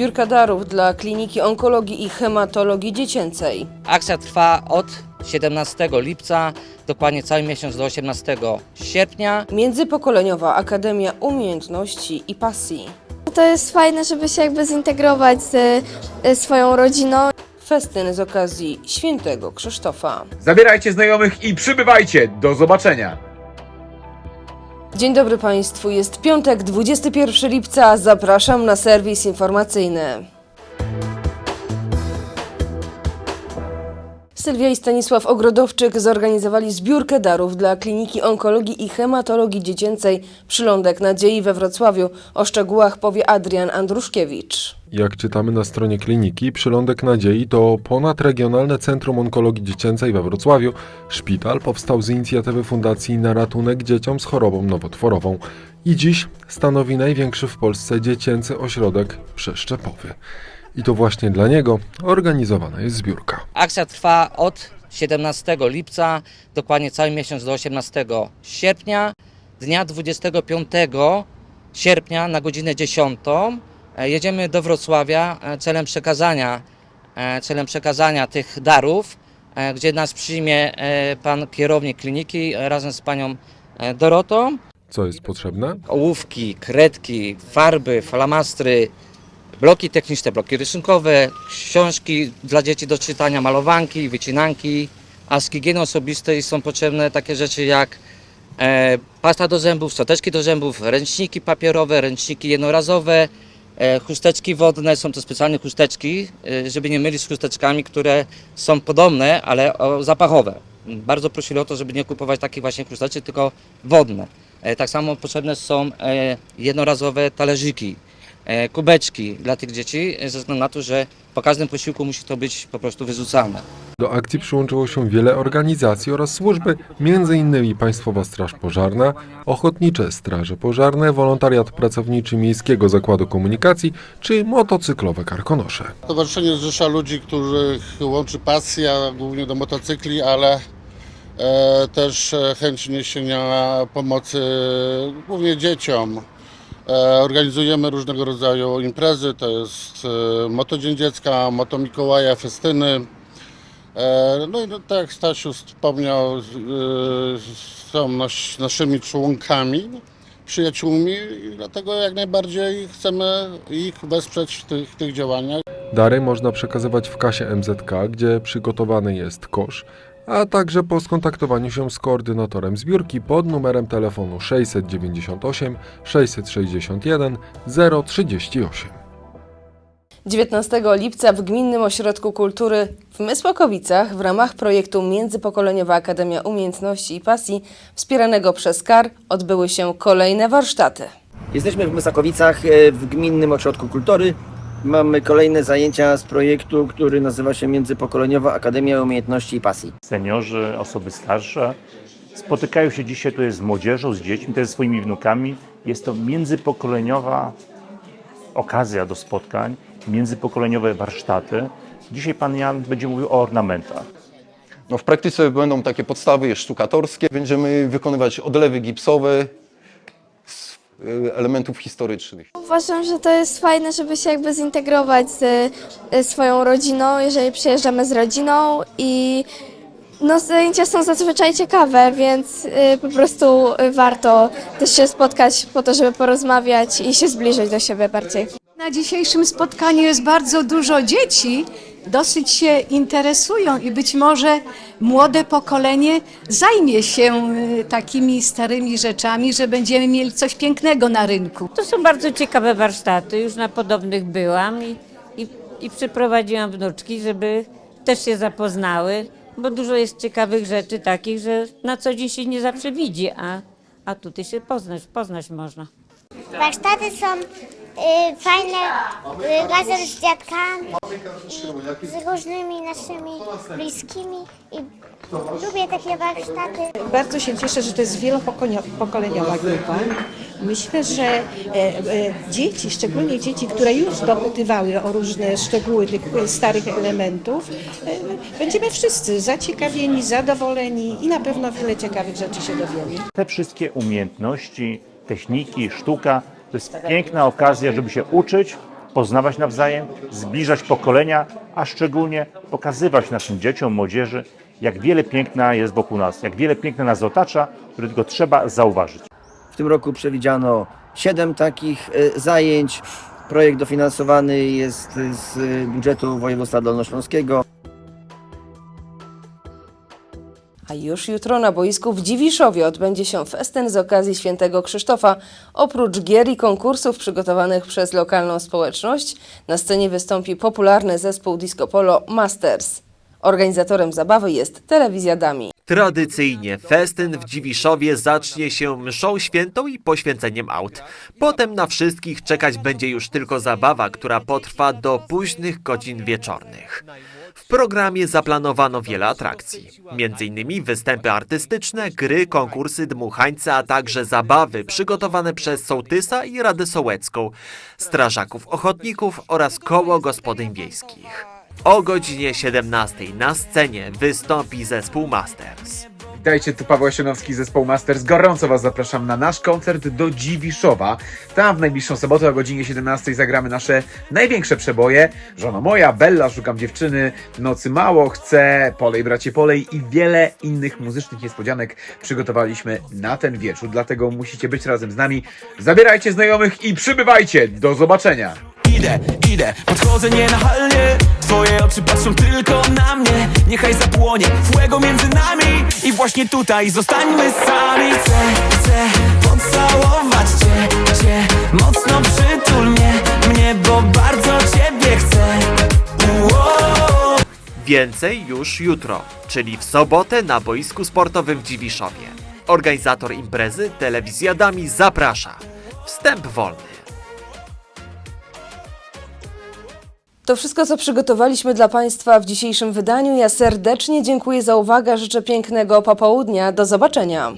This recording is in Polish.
zbiórka darów dla Kliniki Onkologii i Hematologii Dziecięcej. Akcja trwa od 17 lipca, dokładnie cały miesiąc do 18 sierpnia. Międzypokoleniowa Akademia Umiejętności i Pasji. To jest fajne, żeby się jakby zintegrować z swoją rodziną. Festyn z okazji Świętego Krzysztofa. Zabierajcie znajomych i przybywajcie. Do zobaczenia. Dzień dobry Państwu, jest piątek, 21 lipca. Zapraszam na serwis informacyjny. Sylwia i Stanisław Ogrodowczyk zorganizowali zbiórkę darów dla Kliniki Onkologii i Hematologii Dziecięcej Przylądek Nadziei we Wrocławiu. O szczegółach powie Adrian Andruszkiewicz. Jak czytamy na stronie kliniki, Przylądek Nadziei to ponadregionalne Centrum Onkologii Dziecięcej we Wrocławiu. Szpital powstał z inicjatywy Fundacji Na Ratunek Dzieciom z chorobą nowotworową i dziś stanowi największy w Polsce dziecięcy ośrodek przeszczepowy. I to właśnie dla niego organizowana jest zbiórka. Akcja trwa od 17 lipca, dokładnie cały miesiąc do 18 sierpnia. Dnia 25 sierpnia na godzinę 10 e, jedziemy do Wrocławia e, celem przekazania, e, celem przekazania tych darów, gdzie nas przyjmie pan kierownik kliniki razem z panią Dorotą. Co jest potrzebne? ołówki, kredki, farby, flamastry, bloki techniczne, bloki rysunkowe, książki dla dzieci do czytania, malowanki, wycinanki, a z higieny osobistej są potrzebne takie rzeczy jak e, pasta do zębów, szczoteczki do zębów, ręczniki papierowe, ręczniki jednorazowe, e, chusteczki wodne, są to specjalne chusteczki, e, żeby nie mylić z chusteczkami, które są podobne, ale o, zapachowe. Bardzo prosili o to, żeby nie kupować takich właśnie chusteczek, tylko wodne. E, Tak samo potrzebne są e, jednorazowe talerzyki, kubeczki dla tych dzieci, e, ze względu na to, że po każdym posiłku musi to być po prostu wyrzucane. Do akcji przyłączyło się wiele organizacji oraz służby, m.in. Państwowa Straż Pożarna, Ochotnicze Straże Pożarne, Wolontariat Pracowniczy Miejskiego Zakładu Komunikacji czy motocyklowe karkonosze. Stowarzyszenie zrzesza ludzi, których łączy pasja głównie do motocykli, ale e, też e, chęć niesienia pomocy głównie dzieciom. E, organizujemy różnego rodzaju imprezy, to jest e, Moto Dzień Dziecka, Moto Mikołaja, festyny. E, no i no, tak jak Stasiu wspomniał, są nas, naszymi członkami, przyjaciółmi i dlatego jak najbardziej chcemy ich wesprzeć w tych, tych działaniach. Dary można przekazywać w kasie MZK, gdzie przygotowany jest kosz, a także po skontaktowaniu się z koordynatorem zbiórki pod numerem telefonu 698 661 038. 19 lipca w Gminnym Ośrodku Kultury w Mysłokowicach w ramach projektu Międzypokoleniowa Akademia Umiejętności i Pasji wspieranego przez KAR odbyły się kolejne warsztaty. Jesteśmy w Mysakowicach e, w Gminnym Ośrodku Kultury. Mamy kolejne zajęcia z projektu, który nazywa się Międzypokoleniowa Akademia Umiejętności i Pasji. seniorzy, osoby starsze spotykają się dzisiaj tutaj z młodzieżą, z dziećmi, też ze swoimi wnukami. Jest to międzypokoleniowa okazja do spotkań, międzypokoleniowe warsztaty. Dzisiaj pan Jan będzie mówił o ornamentach. No w praktyce będą takie podstawy sztukatorskie. Będziemy wykonywać odlewy gipsowe elementów historycznych. Uważam, że to jest fajne, żeby się jakby zintegrować z e, swoją rodziną, jeżeli przyjeżdżamy z rodziną i no, zajęcia są zazwyczaj ciekawe, więc e, po prostu e, warto też się spotkać po to, żeby porozmawiać i się zbliżyć do siebie bardziej. Na dzisiejszym spotkaniu jest bardzo dużo dzieci, dosyć się interesują i być może młode pokolenie zajmie się y, takimi starymi rzeczami, że będziemy mieli coś pięknego na rynku. To są bardzo ciekawe warsztaty, już na podobnych byłam i, i, i przyprowadziłam wnuczki, żeby też się zapoznały, bo dużo jest ciekawych rzeczy takich, że na co dzień się nie zawsze widzi, a, a tutaj się poznać, poznać można. Warsztaty są fajne y, razem z dziadkami i z różnymi naszymi bliskimi i lubię takie warsztaty. Bardzo się cieszę, że to jest wielopokoleniowa grupa. Myślę, że e, e, dzieci, szczególnie dzieci, które już dopytywały o różne szczegóły tych e, starych elementów, e, będziemy wszyscy zaciekawieni, zadowoleni i na pewno wiele ciekawych rzeczy się dowiemy. Te wszystkie umiejętności, techniki, sztuka to jest piękna okazja, żeby się uczyć poznawać nawzajem, zbliżać pokolenia, a szczególnie pokazywać naszym dzieciom, młodzieży, jak wiele piękna jest wokół nas, jak wiele piękna nas otacza, które tylko trzeba zauważyć. W tym roku przewidziano 7 takich e, zajęć. Projekt dofinansowany jest z budżetu województwa dolnośląskiego. A już jutro na boisku w Dziwiszowie odbędzie się festyn z okazji świętego Krzysztofa. Oprócz gier i konkursów przygotowanych przez lokalną społeczność, na scenie wystąpi popularny zespół disco polo Masters. Organizatorem zabawy jest Telewizja Dami. Tradycyjnie festyn w Dziwiszowie zacznie się mszą świętą i poświęceniem aut. Potem na wszystkich czekać będzie już tylko zabawa, która potrwa do późnych godzin wieczornych. W programie zaplanowano wiele atrakcji, m.in. występy artystyczne, gry, konkursy, dmuchańce, a także zabawy przygotowane przez Sołtysa i Radę Sołecką, strażaków ochotników oraz koło gospodyń wiejskich. O godzinie 17 na scenie wystąpi zespół Masters. Witajcie, tu Paweł Osianowski, zespoł Masters. Gorąco Was zapraszam na nasz koncert do Dziwiszowa. Tam w najbliższą sobotę o godzinie 17 zagramy nasze największe przeboje. Żona moja, Bella, szukam dziewczyny, Nocy mało, chcę, Polej, bracie Polej i wiele innych muzycznych niespodzianek przygotowaliśmy na ten wieczór. Dlatego musicie być razem z nami. Zabierajcie znajomych i przybywajcie. Do zobaczenia. Idę, idę, podchodzę nienachalnie Twoje oczy patrzą tylko na mnie Niechaj zapłonie fuego między nami I właśnie tutaj zostańmy sami Chcę, chcę pocałować cię, cię Mocno przytul mnie, mnie Bo bardzo ciebie chcę. Więcej już jutro, czyli w sobotę na boisku sportowym w Dziwiszowie. Organizator imprezy Telewizja Dami zaprasza. Wstęp wolny. To wszystko, co przygotowaliśmy dla Państwa w dzisiejszym wydaniu. Ja serdecznie dziękuję za uwagę, życzę pięknego popołudnia. Do zobaczenia.